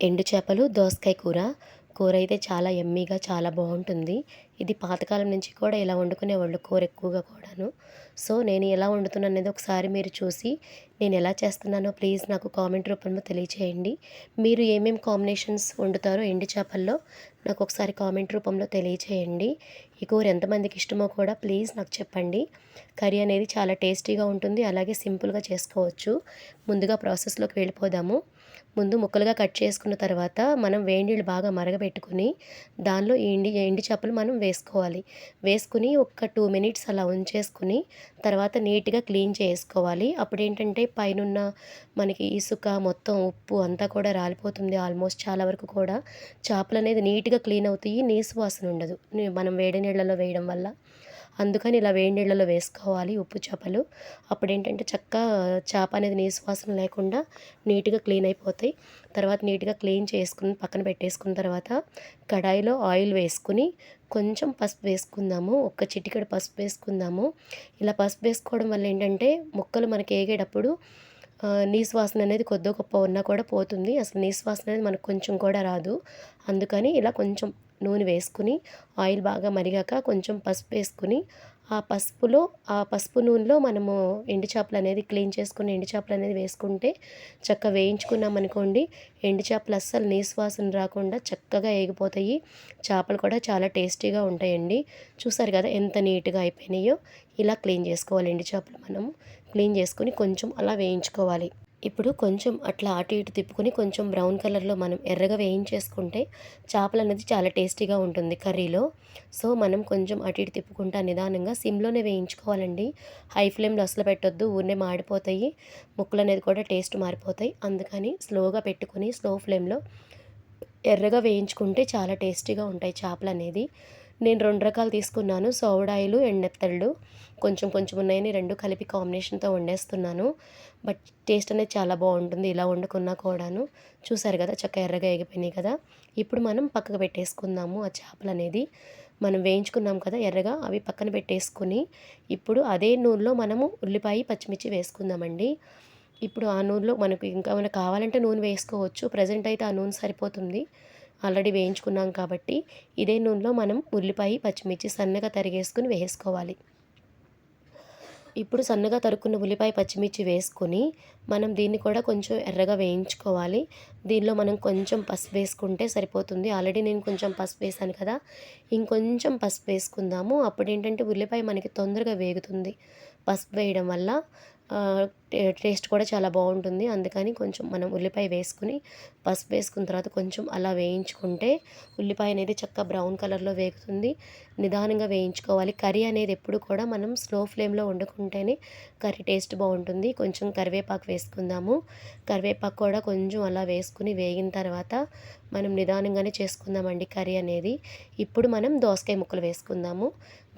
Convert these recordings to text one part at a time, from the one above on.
ఎండు చేపలు దోసకాయ కూర. కూర అయితే చాలా ఎమ్మీగా చాలా బాగుంటుంది. ఇది పాతకాలం నుంచి కూడా ఇలా వండుకునేవాళ్ళు కూర ఎక్కువగా కూడాను. సో నేను ఎలా వండుతున్నాను అనేది ఒకసారి మీరు చూసి నేను ఎలా చేస్తున్నానో ప్లీజ్ నాకు కామెంట్ రూపంలో తెలియచేయండి. మీరు ఏమేమి కాంబినేషన్స్ వండుతారో ఎండు చేపల్లో నాకు ఒకసారి కామెంట్ రూపంలో తెలియచేయండి. ఈ కూర ఎంతమందికి ఇష్టమో కూడా ప్లీజ్ నాకు చెప్పండి. కర్రీ అనేది చాలా టేస్టీగా ఉంటుంది అలాగే సింపుల్గా చేసుకోవచ్చు. ముందుగా ప్రాసెస్లోకి వెళ్ళిపోదాము. ముందు ముక్కలుగా కట్ చేసుకున్న తర్వాత మనం వేడి నీళ్ళు బాగా మరగబెట్టుకుని దానిలో ఎండి ఎండి చేపలు మనం వేసుకోవాలి. వేసుకుని ఒక టూ మినిట్స్ అలా ఉంచేసుకుని తర్వాత నీట్గా క్లీన్ చేసుకోవాలి. అప్పుడు ఏంటంటే పైనున్న మనకి ఇసుక మొత్తం ఉప్పు అంతా కూడా రాలిపోతుంది ఆల్మోస్ట్ చాలా వరకు కూడా. చేపలు అనేది నీట్గా క్లీన్ అవుతాయి నీసు వాసన ఉండదు. మనం వేడి నీళ్ళలో వేయడం వల్ల. అందుకని ఇలా వేడి నీళ్ళలో వేసుకోవాలి ఉప్పు చేపలు. అప్పుడు ఏంటంటే చక్క చేప అనేది నీసువాసన లేకుండా నీట్గా క్లీన్ అయిపోతాయి. తర్వాత నీట్గా క్లీన్ చేసుకుని పక్కన పెట్టేసుకున్న తర్వాత కడాయిలో ఆయిల్ వేసుకుని కొంచెం పసుపు వేసుకుందాము. ఒక్క చిటికెడ పసుపు వేసుకుందాము. ఇలా పసుపు వేసుకోవడం వల్ల ఏంటంటే ముక్కలు మనకి ఏగేటప్పుడు నీసు అనేది కొద్ది గొప్ప ఉన్నా కూడా పోతుంది. అసలు నీసు వాసన అనేది మనకు కొంచెం కూడా రాదు. అందుకని ఇలా కొంచెం నూనె వేసుకుని ఆయిల్ బాగా మరిగాక కొంచెం పసుపు వేసుకుని ఆ పసుపులో ఆ పసుపు నూనెలో మనము ఎండు చేపలు అనేది క్లీన్ చేసుకుని ఎండు చేపలు అనేది వేసుకుంటే చక్కగా వేయించుకున్నాం అనుకోండి ఎండు చేపలు అస్సలు నీసువాసన రాకుండా చక్కగా ఏగిపోతాయి. చేపలు కూడా చాలా టేస్టీగా ఉంటాయండి. చూసారు కదా ఎంత నీట్గా అయిపోయినాయో. ఇలా క్లీన్ చేసుకోవాలి ఎండు చేపలు మనం క్లీన్ చేసుకుని కొంచెం అలా వేయించుకోవాలి. ఇప్పుడు కొంచెం అట్లా అటు ఇటు తిప్పుకొని కొంచెం బ్రౌన్ కలర్లో మనం ఎర్రగా వేయించేసుకుంటే చేపలు అనేది చాలా టేస్టీగా ఉంటుంది కర్రీలో. సో మనం కొంచెం అటు ఇటు తిప్పుకుంటా నిదానంగా సిమ్లోనే వేయించుకోవాలండి. హై ఫ్లేమ్లో అసలు పెట్టొద్దు ఊరినే మాడిపోతాయి ముక్కలు అనేది కూడా టేస్ట్ మారిపోతాయి. అందుకని స్లోగా పెట్టుకొని స్లో ఫ్లేమ్లో ఎర్రగా వేయించుకుంటే చాలా టేస్టీగా ఉంటాయి చేపలు అనేది నేను రెండు రకాలు తీసుకున్నాను. సోవడాయిలు ఎండెత్తళ్ళు కొంచెం కొంచెం ఉన్నాయని రెండు కలిపి కాంబినేషన్తో వండేస్తున్నాను. బట్ టేస్ట్ అనేది చాలా బాగుంటుంది ఇలా వండుకున్నా కూడాను. చూసారు కదా చక్క ఎర్రగా ఎగిపోయినాయి కదా. ఇప్పుడు మనం పక్కకు పెట్టేసుకుందాము ఆ చేపలు అనేది. మనం వేయించుకున్నాం కదా ఎర్రగా అవి పక్కన పెట్టేసుకుని ఇప్పుడు అదే నూనెలో మనము ఉల్లిపాయ పచ్చిమిర్చి వేసుకుందామండి. ఇప్పుడు ఆ నూనెలో మనకు ఇంకా మనకు కావాలంటే నూనె వేసుకోవచ్చు. ప్రజెంట్ అయితే ఆ నూనె సరిపోతుంది. ఆల్రెడీ వేయించుకున్నాం కాబట్టి ఇదే నూనెలో మనం ఉల్లిపాయ పచ్చిమిర్చి సన్నగా తరిగేసుకుని వేసుకోవాలి. ఇప్పుడు సన్నగా తరుక్కున్న ఉల్లిపాయ పచ్చిమిర్చి వేసుకొని మనం దీన్ని కూడా కొంచెం ఎర్రగా వేయించుకోవాలి. దీనిలో మనం కొంచెం పసుపు వేసుకుంటే సరిపోతుంది. ఆల్రెడీ నేను కొంచెం పసుపు వేసాను కదా ఇంకొంచెం పసుపు వేసుకుందాము. అప్పుడు ఏంటంటే ఉల్లిపాయ మనకి తొందరగా వేగుతుంది. పసుపు వేయడం వల్ల టేస్ట్ కూడా చాలా బాగుంటుంది. అందుకని కొంచెం మనం ఉల్లిపాయ వేసుకుని పసుపు వేసుకున్న తర్వాత కొంచెం అలా వేయించుకుంటే ఉల్లిపాయ అనేది చక్కగా బ్రౌన్ కలర్లో వేగుతుంది. నిదానంగా వేయించుకోవాలి. కర్రీ అనేది ఎప్పుడు కూడా మనం స్లో ఫ్లేమ్లో వండుకుంటేనే కర్రీ టేస్ట్ బాగుంటుంది. కొంచెం కరివేపాకు వేసుకుందాము. కరివేపాకు కూడా కొంచెం అలా వేసుకుని వేగిన తర్వాత మనం నిదానంగానే చేసుకుందామండి కర్రీ అనేది. ఇప్పుడు మనం దోసకాయ ముక్కలు వేసుకుందాము.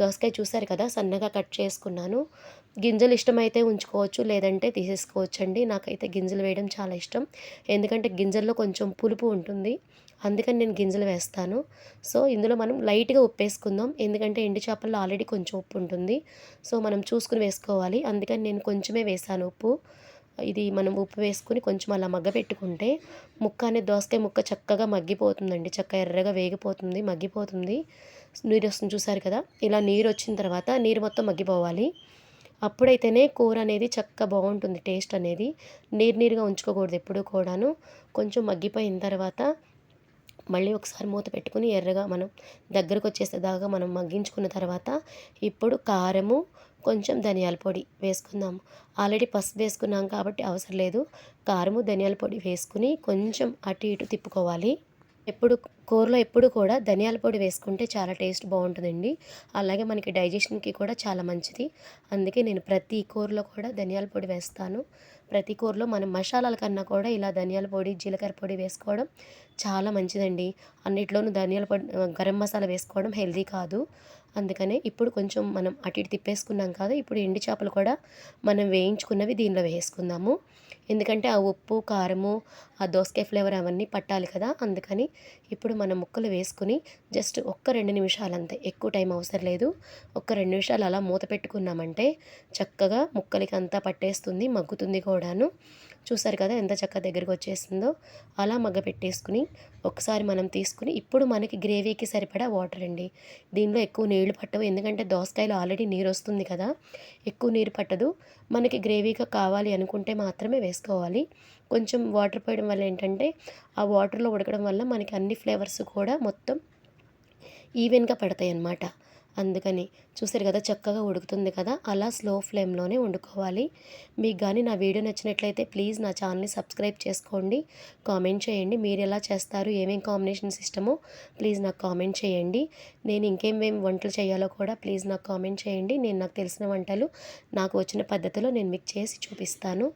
దోసకాయ చూసారు కదా సన్నగా కట్ చేసుకున్నాను. గింజలు ఇష్టమైతే ఉంచుకోవచ్చు లేదంటే తీసేసుకోవచ్చండి. నాకైతే గింజలు వేయడం చాలా ఇష్టం. ఎందుకంటే గింజల్లో కొంచెం పులుపు ఉంటుంది. అందుకని నేను గింజలు వేస్తాను. సో ఇందులో మనం లైట్గా ఉప్పు వేసుకుందాం ఎందుకంటే ఎండు చేపల్లో ఆల్రెడీ కొంచెం ఉప్పు ఉంటుంది. సో మనం చూసుకుని వేసుకోవాలి. అందుకని నేను కొంచెమే వేసాను ఉప్పు. ఇది మనం ఉప్పు వేసుకుని కొంచెం అలా మగ్గ పెట్టుకుంటే ముక్క అనే దోసకాయ ముక్క చక్కగా మగ్గిపోతుందండి. చక్క ఎర్రగా వేగిపోతుంది మగ్గిపోతుంది. నీరు వస్తుంది చూసారు కదా? ఇలా నీరు వచ్చిన తర్వాత నీరు మొత్తం మగ్గిపోవాలి. అప్పుడైతేనే కూర అనేది చక్క బాగుంటుంది టేస్ట్ అనేది. నీరు నీరుగా ఉంచుకోకూడదు ఎప్పుడు కూడాను. కొంచెం మగ్గిపోయిన తర్వాత మళ్ళీ ఒకసారి మూత పెట్టుకుని ఎర్రగా మనం దగ్గరకు వచ్చేసేదాకా మనం మగ్గించుకున్న తర్వాత ఇప్పుడు కారము కొంచెం ధనియాల పొడి వేసుకుందాం. ఆల్రెడీ పసుపు వేసుకున్నాం కాబట్టి అవసరం లేదు. కారము ధనియాల పొడి వేసుకుని కొంచెం అటు ఇటు తిప్పుకోవాలి. ఎప్పుడు కూరలో ఎప్పుడు కూడా ధనియాల పొడి వేసుకుంటే చాలా టేస్ట్ బాగుంటుందండి. అలాగే మనకి డైజెషన్కి కూడా చాలా మంచిది. అందుకే నేను ప్రతి కూరలో కూడా ధనియాల పొడి వేస్తాను. ప్రతి కూరలో మనం మసాలాల కన్నా కూడా ఇలా ధనియాల పొడి జీలకర్ర పొడి వేసుకోవడం చాలా మంచిదండి. అన్నిట్లోనూ ధనియాల పొడి గరం మసాలా వేసుకోవడం హెల్దీ కాదు. అందుకనే ఇప్పుడు కొంచెం మనం అటు ఇటు తిప్పేసుకున్నాం కదా ఇప్పుడు ఎండి చేపలు కూడా మనం వేయించుకున్నవి దీనిలో వేసుకుందాము. ఎందుకంటే ఆ ఉప్పు కారము ఆ దోసకాయ ఫ్లేవర్ అవన్నీ పట్టాలి కదా అందుకని ఇప్పుడు మనం ముక్కలు వేసుకుని జస్ట్ ఒక్క రెండు నిమిషాలు అంతే ఎక్కువ టైం అవసరం లేదు. ఒక్క రెండు నిమిషాలు అలా మూత పెట్టుకున్నామంటే చక్కగా ముక్కలకి అంతా పట్టేస్తుంది మగ్గుతుంది కూడా. కూడాను. చూసారు కదా ఎంత చక్కగా దగ్గరికి వచ్చేసిందో. అలా మగ్గ పెట్టేసుకుని ఒకసారి మనం తీసుకుని ఇప్పుడు మనకి గ్రేవీకి సరిపడా వాటర్ అండి. దీనిలో ఎక్కువ నీళ్ళు పట్టవు. ఎందుకంటే దోసకాయలు ఆల్రెడీ నీరు వస్తుంది కదా. ఎక్కువ నీరు పట్టదు. మనకి గ్రేవీగా కావాలి అనుకుంటే మాత్రమే వేసుకోవాలి. కొంచెం వాటర్ పోయడం వల్ల ఏంటంటే ఆ వాటర్లో ఉడకడం వల్ల మనకి అన్ని ఫ్లేవర్స్ కూడా మొత్తం ఈవెన్గా పడతాయి అన్నమాట అందుకని చూసారు కదా చక్కగా ఉడుకుతుంది కదా అలా స్లో ఫ్లేమ్లోనే వండుకోవాలి. మీకు కానీ నా వీడియో నచ్చినట్లయితే ప్లీజ్ నా ఛానల్ని సబ్స్క్రైబ్ చేసుకోండి. కామెంట్ చేయండి మీరు ఎలా చేస్తారు ఏమేం కాంబినేషన్స్ ఇష్టమో ప్లీజ్ నాకు కామెంట్ చేయండి. నేను ఇంకేమేమి వంటలు చేయాలో కూడా ప్లీజ్ నాకు కామెంట్ చేయండి. నేను నాకు తెలిసిన వంటలు నాకు వచ్చిన పద్ధతిలో నేను మీకు చేసి చూపిస్తాను.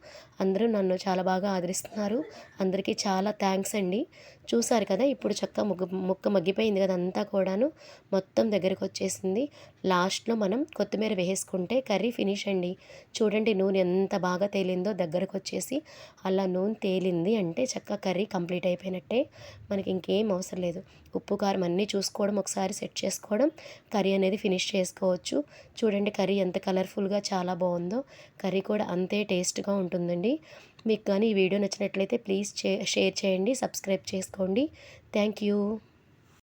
అందరూ నన్ను చాలా బాగా ఆదరిస్తున్నారు. అందరికీ చాలా థ్యాంక్స్ అండి. చూసారు కదా ఇప్పుడు చక్కగా ముగ్గు ముక్క మగ్గిపోయింది కదా అంతా కూడాను మొత్తం దగ్గరకు వచ్చేసింది. లాస్ట్లో మనం కొత్తిమీర వేసుకుంటే కర్రీ ఫినిష్ అండి. చూడండి నూనె ఎంత బాగా తేలిందో దగ్గరకు వచ్చేసి అలా నూనె తేలింది అంటే చక్కగా కర్రీ కంప్లీట్ అయిపోయినట్టే. మనకి ఇంకేం అవసరం లేదు. ఉప్పు కారం అన్నీ చూసుకోవడం ఒకసారి సెట్ చేసుకోవడం కర్రీ అనేది ఫినిష్ చేసుకోవచ్చు. చూడండి కర్రీ ఎంత కలర్ఫుల్గా చాలా బాగుందో. కర్రీ కూడా అంతే టేస్ట్గా ఉంటుందండి. మీకు కానీ ఈ వీడియో నచ్చినట్లయితే ప్లీజ్ షేర్ చేయండి సబ్స్క్రైబ్ చేసుకోండి. Thank you.